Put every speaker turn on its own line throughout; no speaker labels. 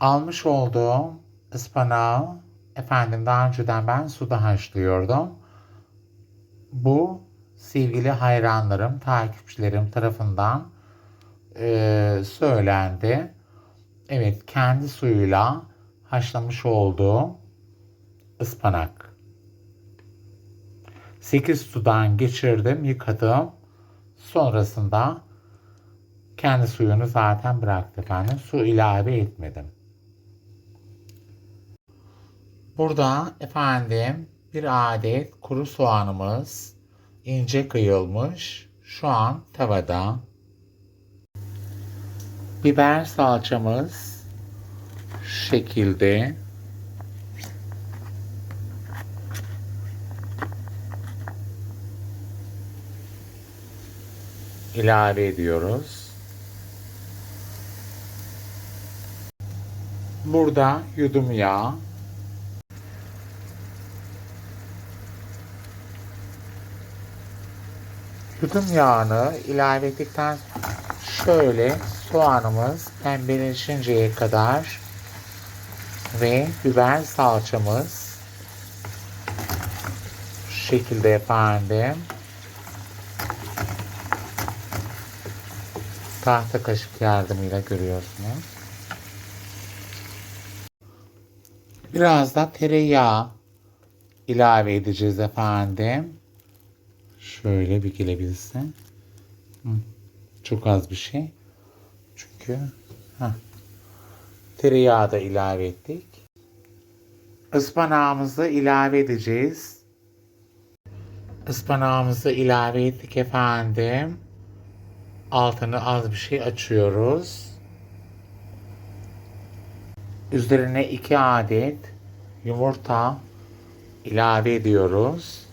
Almış olduğum ıspanağı efendim daha önceden ben suda haşlıyordum. Bu sevgili hayranlarım, takipçilerim tarafından eee, söylendi. Evet, kendi suyuyla haşlamış olduğum ıspanak. 8 sudan geçirdim, yıkadım. Sonrasında kendi suyunu zaten bıraktı efendim. Su ilave etmedim. Burada efendim bir adet kuru soğanımız ince kıyılmış. Şu an tavada. Biber salçamız şu şekilde. ilave ediyoruz. Burada yudum yağ. Yudum yağını ilave ettikten şöyle soğanımız pembeleşinceye kadar ve biber salçamız şu şekilde efendim tahta kaşık yardımıyla görüyorsunuz. Biraz da tereyağı ilave edeceğiz efendim. Şöyle bir gelebilsin. Hı, Çok az bir şey. Çünkü heh. tereyağı da ilave ettik. Ispanağımızı ilave edeceğiz. Ispanağımızı ilave ettik efendim. Altını az bir şey açıyoruz. Üzerine iki adet yumurta ilave ediyoruz.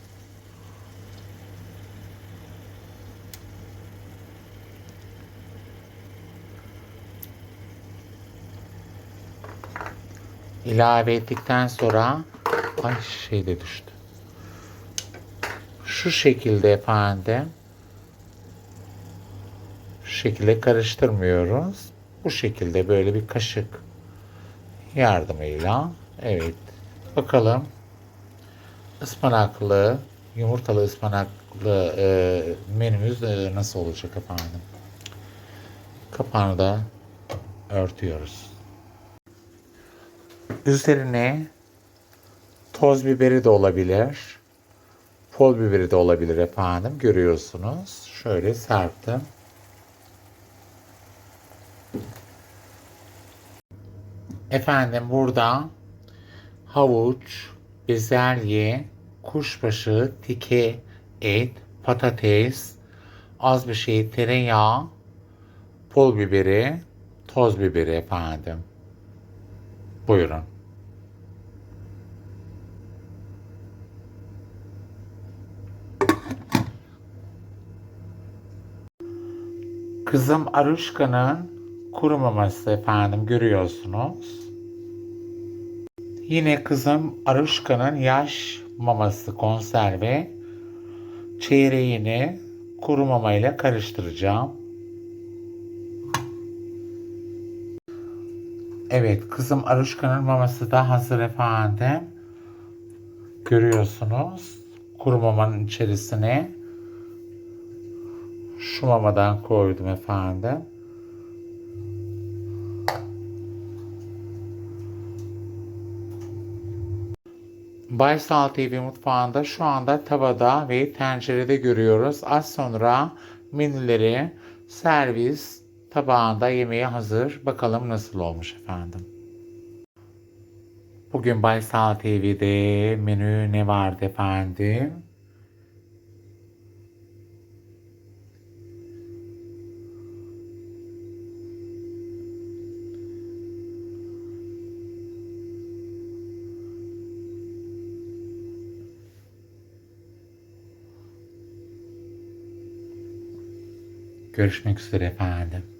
İlave ettikten sonra ay şey de düştü. Şu şekilde efendim. Şu şekilde karıştırmıyoruz. Bu şekilde böyle bir kaşık yardımıyla. Evet. Bakalım ıspanaklı, yumurtalı ıspanaklı e, menümüz e, nasıl olacak efendim. Kapağını da örtüyoruz. Üzerine toz biberi de olabilir. Pol biberi de olabilir efendim. Görüyorsunuz. Şöyle serptim. Efendim burada havuç, bezelye, kuşbaşı, tike et, patates, az bir şey tereyağı, pul biberi, toz biberi efendim. Buyurun. Kızım Aruşka'nın kurumaması efendim görüyorsunuz. Yine kızım Aruşka'nın yaş maması konserve çeyreğini kuru mamayla karıştıracağım. Evet kızım Aruşka'nın maması da hazır efendim. Görüyorsunuz. Kuru mamanın içerisine şu mamadan koydum efendim. Baysal TV mutfağında şu anda tavada ve tencerede görüyoruz. Az sonra menüleri servis tabağında yemeğe hazır. Bakalım nasıl olmuş efendim. Bugün Baysal TV'de menü ne vardı efendim? Görüşmek üzere efendim.